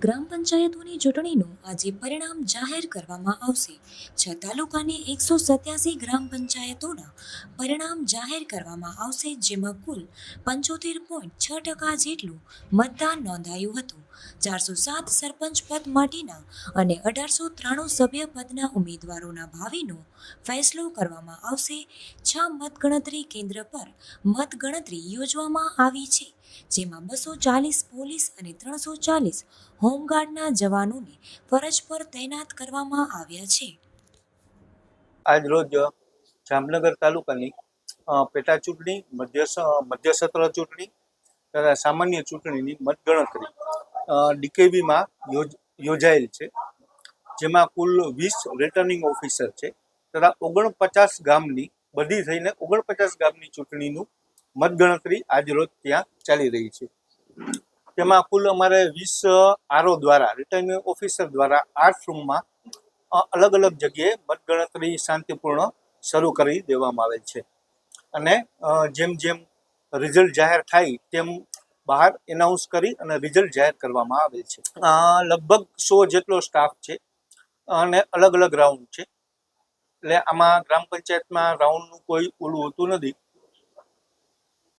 ગ્રામ પંચાયતોની ચૂંટણીનું આજે પરિણામ જાહેર કરવામાં આવશે. છ તાલુકાની એકસો સત્યાસી ગ્રામ પંચાયતોના પરિણામ જાહેર કરવામાં આવશે, જેમાં કુલ પંચોતેર પોઈન્ટ છ ટકા જેટલું મતદાન નોંધાયું હતું. ચારસો સાત સરપંચ પદ માટેના અને અઢારસો ત્રાણું સભ્ય પદના ઉમેદવારોના ભાવિનો ફેસલો કરવામાં આવશે. છ મતગણતરી કેન્દ્ર પર મતગણતરી યોજવામાં આવી છે. જેમાં બસો ચાલીસ પોલીસ અને ત્રણસો ચાલીસ હોમગાર્ડના જવાનોને ફરજ પર તૈનાત કરવામાં આવ્યા છે. આજ રોજ જામનગર તાલુકાની પેટા ચૂંટણી, મધ્ય મધ્ય સત્ર ચૂંટણી તથા સામાન્ય ચૂંટણીની મતગણતરી ડીકેવીમાં યોજાયેલ છે. જેમાં કુલ વીસ રિટર્નિંગ ઓફિસર છે તથા ઓગણપચાસ ગામની, બધી થઈને ઓગણપચાસ ગામની ચૂંટણીનું મતગણતરી આજરોજ ત્યાં ચાલી રહી છે. તેમાં કુલ અમારે વીસ આરઓ દ્વારા રિટર્નિંગ ઓફિસર દ્વારા આઠ રૂમમાં અલગ અલગ જગ્યાએ મતગણતરી શાંતિપૂર્ણ શરૂ કરી દેવામાં આવેલ છે. અને જેમ જેમ રિઝલ્ટ જાહેર થાય તેમ બહાર એનાઉન્સ કરી અને રિઝલ્ટ જાહેર કરવામાં આવેલ છે. લગભગ સો જેટલો સ્ટાફ છે અને અલગ અલગ રાઉન્ડ છે. એટલે આમાં ગ્રામ પંચાયતમાં રાઉન્ડનું કોઈ ઓલું હોતું નથી.